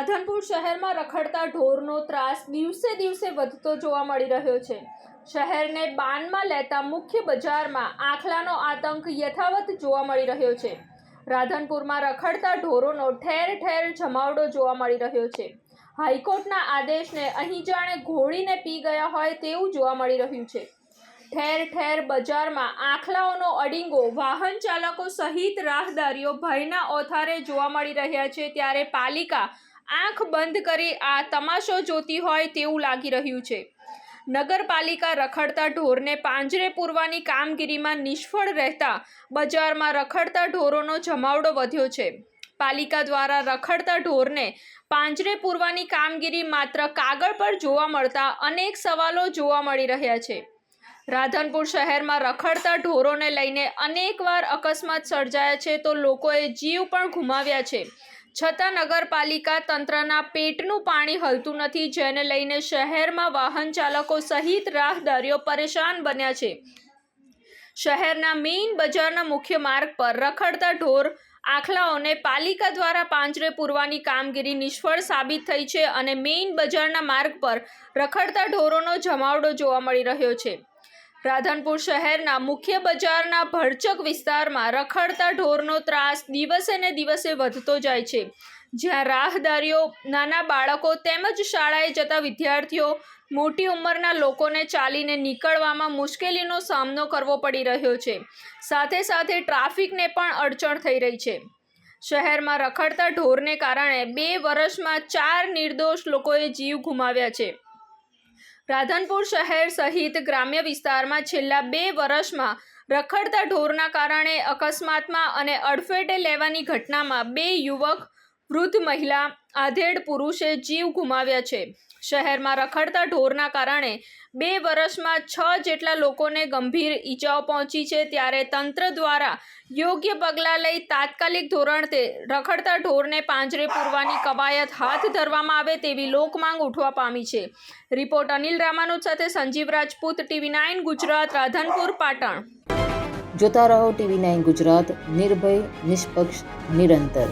રાધનપુર શહેરમાં રખડતા ઢોરનો ત્રાસ દિવસે દિવસે વધતો જોવા મળી રહ્યો છે. શહેરને બાનમાં લેતા મુખ્ય બજારમાં આખલાનો આતંક યથાવત જોવા મળી રહ્યો છે. રાધનપુરમાં રખડતા ઢોરોનો ઠેર ઠેર જમાવડો જોવા મળી રહ્યો છે. હાઈકોર્ટના આદેશને અહીં જાણે ઘોળીને પી ગયા હોય તેવું જોવા મળી રહ્યું છે. ઠેર ઠેર બજારમાં આખલાઓનો અડીંગો, વાહન ચાલકો સહિત રાહદારીઓ ભયના ઓથારે જોવા મળી રહ્યા છે. ત્યારે પાલિકા આંખ બંધ કરી આ તમાશો જોતી હોય તેવું લાગી રહ્યું છે. નગરપાલિકા રખડતા ઢોરને પાંજરે પૂરવાની કામગીરીમાં નિષ્ફળ રહેતા બજારમાં રખડતા ઢોરોનો જમાવડો વધ્યો છે. પાલિકા દ્વારા રખડતા ઢોરને પાંજરે પૂરવાની કામગીરી માત્ર કાગળ પર જોવા મળતા અનેક સવાલો જોવા મળી રહ્યા છે. રાધનપુર શહેરમાં રખડતા ઢોરોને લઈને અનેકવાર અકસ્માત સર્જાયા છે તો લોકોએ જીવ પણ ગુમાવ્યા છે. છતાં નગરપાલિકા તંત્રના પેટનું પાણી હલતું નથી, જેને લઈને શહેરમાં વાહન ચાલકો સહિત રાહદારીઓ પરેશાન બન્યા છે. શહેરના મેઇન બજારના મુખ્ય માર્ગ પર રખડતા ઢોર આખલાઓને પાલિકા દ્વારા પાંજરે પૂરવાની કામગીરી નિષ્ફળ સાબિત થઈ છે અને મેઇન બજારના માર્ગ પર રખડતા ઢોરોનો જમાવડો જોવા મળી રહ્યો છે. રાધનપુર શહેરના મુખ્ય બજારના ભરચક વિસ્તારમાં રખડતા ઢોરનો ત્રાસ દિવસે ને દિવસે વધતો જાય છે. જ્યાં રાહદારીઓ, નાના બાળકો તેમજ શાળાએ જતા વિદ્યાર્થીઓ મોટી ઉંમરના લોકોને ચાલીને નીકળવામાં મુશ્કેલીનો સામનો કરવો પડી રહ્યો છે. સાથે સાથે ટ્રાફિકને પણ અડચણ થઈ રહી છે. શહેરમાં રખડતા ઢોરને કારણે બે વર્ષમાં ચાર નિર્દોષ લોકોએ જીવ ગુમાવ્યા છે. રાધનપુર શહેર સહિત ગ્રામ્ય વિસ્તારમાં છેલ્લા બે વર્ષમાં રખડતા ઢોરના કારણે અકસ્માતમાં અને અડફેટે લેવાની ઘટનામાં બે યુવક વૃદ્ધ મહિલા આધેડ પુરુષે જીવ ગુમાવ્યા છે. શહેરમાં રખડતા ઢોરના કારણે બે વર્ષમાં છ જેટલા લોકોને ગંભીર ઈજાઓ પહોંચી છે ત્યારે તંત્ર દ્વારા યોગ્ય પગલાં લઈ તાત્કાલિક ધોરણે રખડતા ઢોરને પાંજરે પૂરવાની કવાયત હાથ ધરવામાં આવે તેવી લોકમાંગ ઉઠવા પામી છે. રિપોર્ટ અનિલ રામાનુજ સાથે સંજીવ રાજપૂત, ટીવી નાઇન ગુજરાત, રાધનપુર, પાટણ. જોતા રહો ટીવી નાઇન ગુજરાત, નિર્ભય, નિષ્પક્ષ, નિરંતર.